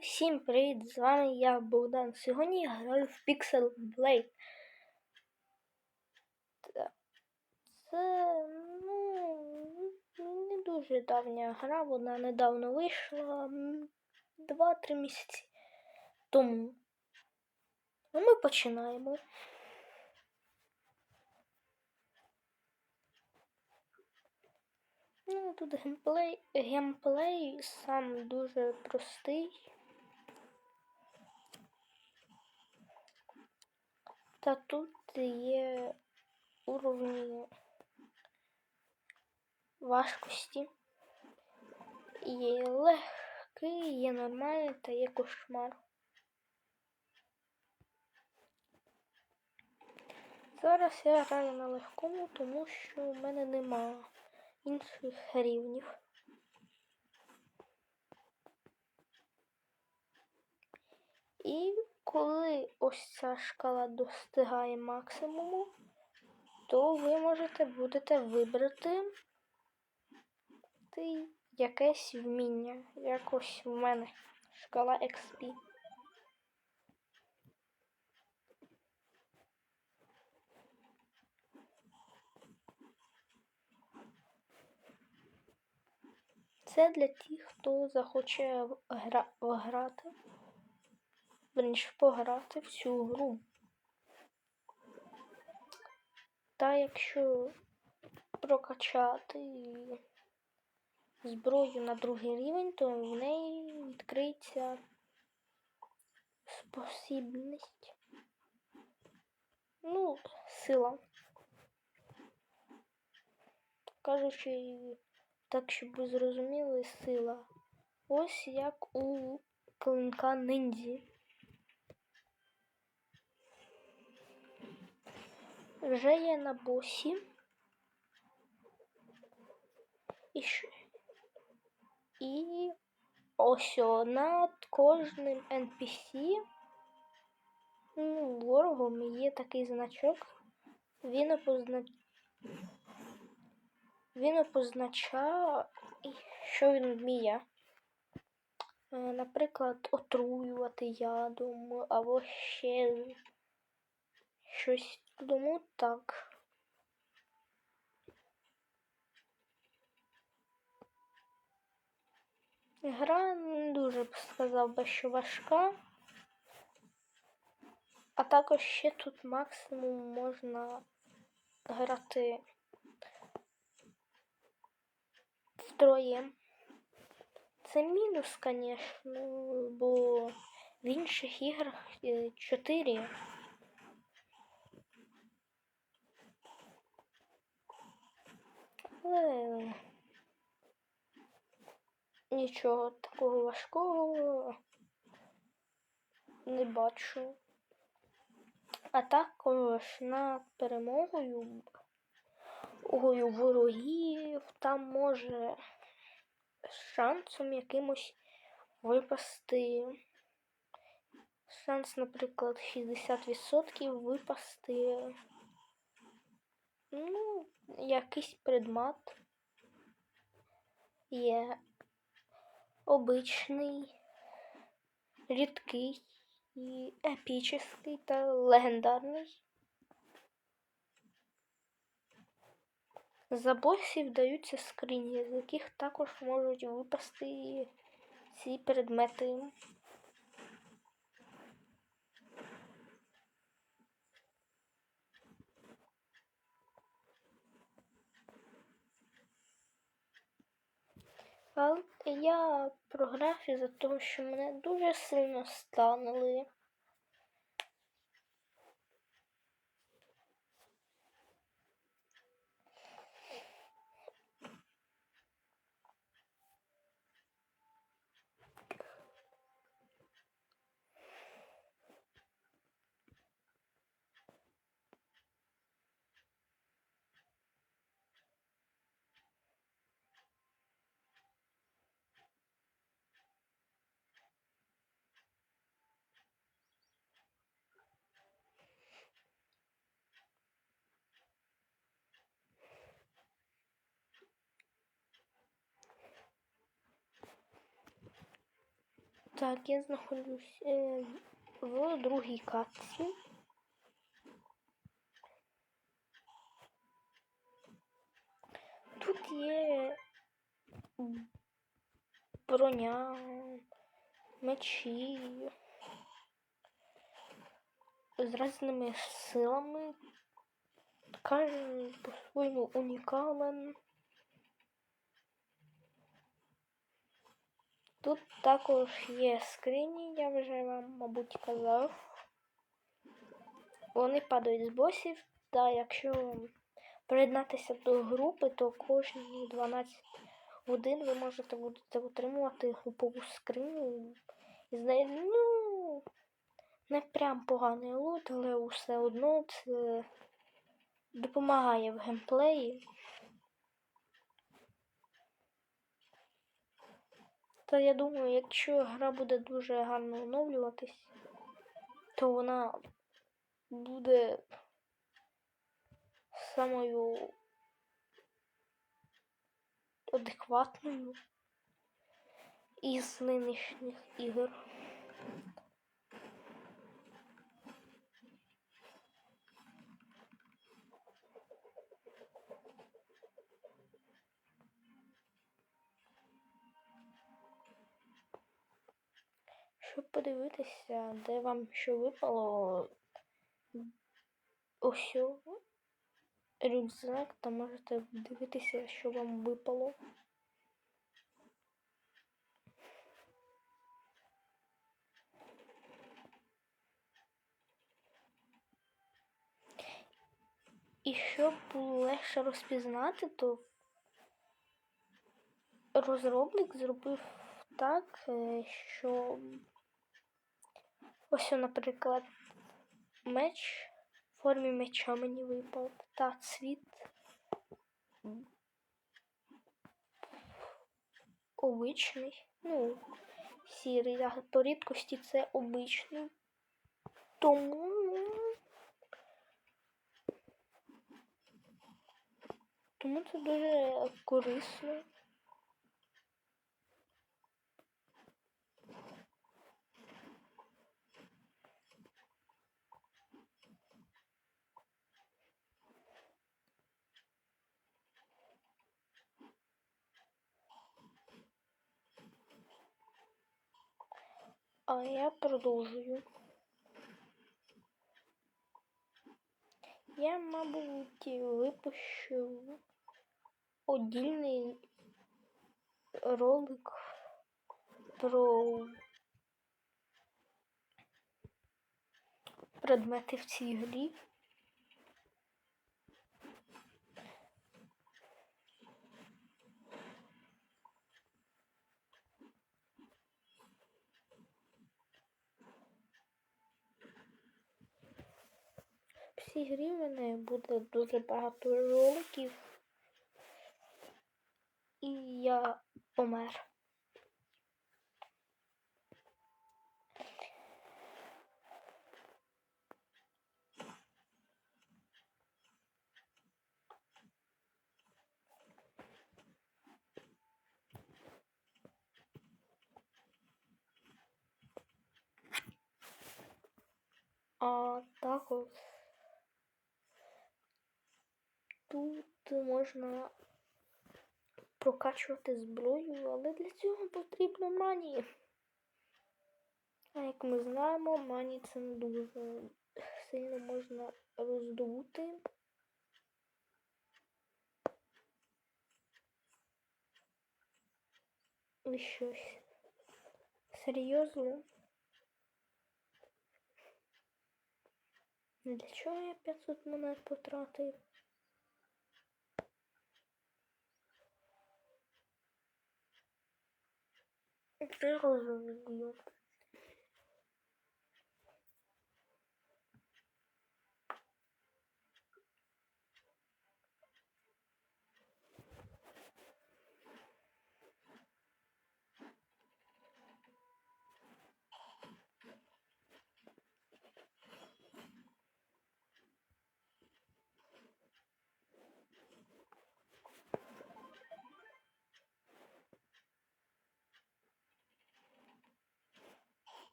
Всім привіт! З вами я Богдан. Сьогодні я граю в Pixel Blade. Це ну, не дуже давня гра, вона недавно вийшла 2-3 місяці тому. А ми починаємо. Ну, тут геймплей, геймплей сам дуже простий. Та тут є уровні важкості. Є легкий, є нормальний та є кошмар. Зараз я граю на легкому, тому що в мене немає інших рівнів. І коли ось ця шкала достигає максимуму, то ви можете будете вибрати ти якесь вміння. Якось в мене шкала XP. Це для тих, хто захоче гра... грати, верніше пограти в цю гру. Та якщо прокачати зброю на другий рівень, то в неї відкриється спосібність. Ну, сила. Кажучи, так, щоб ви зрозуміли, сила. Ось як у клинка ніндзі. Вже є на босі. І, і ось над кожним NPC ну, ворогом є такий значок. Він опозна... Він позначає, що він вміє. Е, Наприклад, отруювати ядом або ще щось. Тому так. Гра не дуже б сказав би, що важка. А також ще тут максимум можна грати втроєм. Це мінус, звісно, бо в інших іграх е, 4. Але нічого такого важкого не бачу. А також над перемогою ою ворогів там може з шансом якимось випасти. Шанс, наприклад, 60% випасти. Ну, якийсь предмет є обичний, рідкий, епічний та легендарний. За босів даються скрині, з яких також можуть випасти ці предмети. Але я програв графі за того, що мене дуже сильно станули. Так, я знаходжусь е, в другій катці. Тут є броня, мечі з різними силами. Кожен по-своєму унікален. Тут також є скрині, я вже вам, мабуть, казав. Вони падають з босів, та якщо приєднатися до групи, то кожні 12 годин ви можете будете отримувати групову скриню. І з неї, ну, не прям поганий лут, але все одно це допомагає в геймплеї. Та я думаю, якщо гра буде дуже гарно оновлюватись, то вона буде самою адекватною із нинішніх ігор. Щоб подивитися, де вам що випало, ось рюкзак, то можете дивитися, що вам випало. І щоб було легше розпізнати, то розробник зробив так, е, що ось, наприклад, меч. В формі меча мені випав. Та цвіт. Обичний, ну, сірий, а по рідкості це обичний. Тому тому це дуже корисно. А я продовжую. Я, мабуть, випущу отдільний ролик про предмети в цій грі. В цій грі в мене буде дуже багато роликів. І я помер. А також тут можна прокачувати зброю, але для цього потрібно мані. А як ми знаємо, мані це не дуже сильно можна роздобути. І щось. Серйозно? Для чого я 500 монет потратив? Не розумію.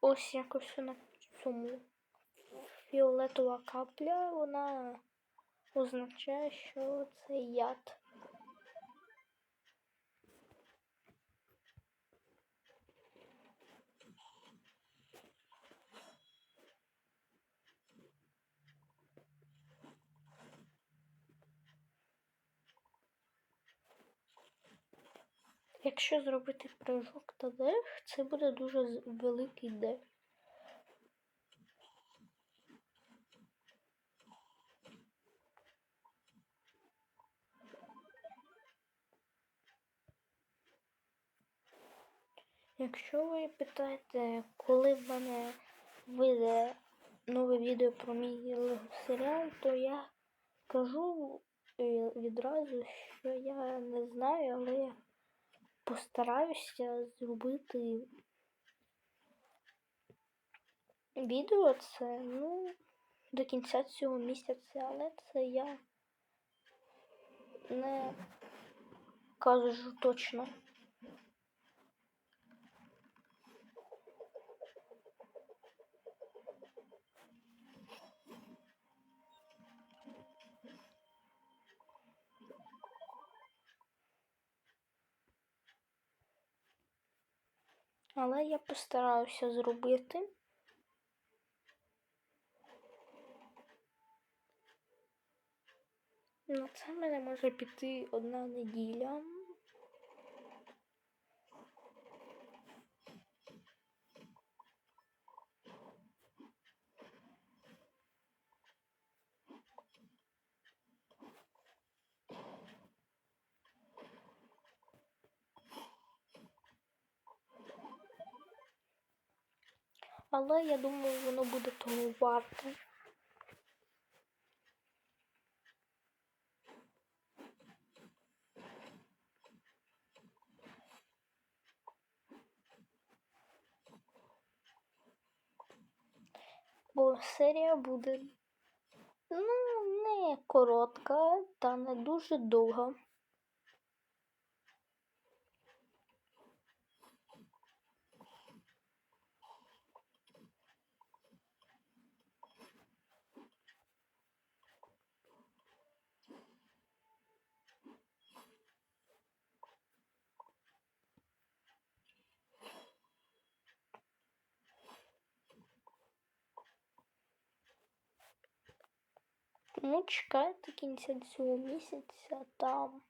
Ось якось на цьому фіолетова капля, вона означає, що це яд. Якщо зробити прыжок та деф, це буде дуже великий деф. Якщо ви питаєте, коли в мене вийде нове відео про мій серіал, то я кажу е, відразу, що я не знаю, але я постараюся зробити відео це ну, до кінця цього місяця, але це я не кажу точно. Але я постараюся зробити. На це мене може піти одна неділя. Але я думаю, воно буде того варте. Бо серія буде ну, не коротка та не дуже довга. Тому чекайте кінця цього місяця там.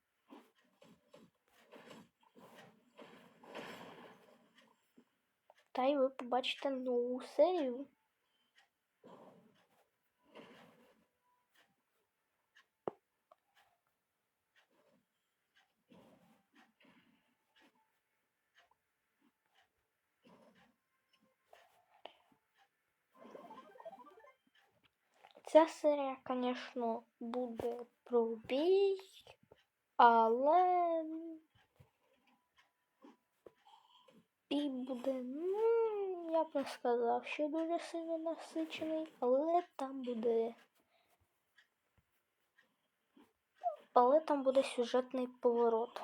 Та й ви побачите нову серію. Ця серія, звісно, буде про бій, але бій буде, ну, я б не сказав, що дуже сильно насичений, але там буде. Але там буде сюжетний поворот.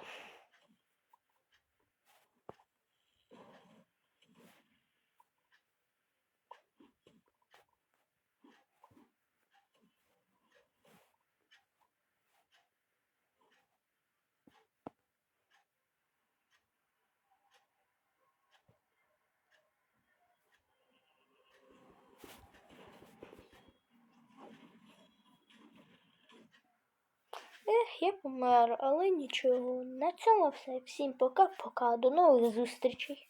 Я помер, але нічого. На цьому все. Всім пока-пока. До нових зустрічей.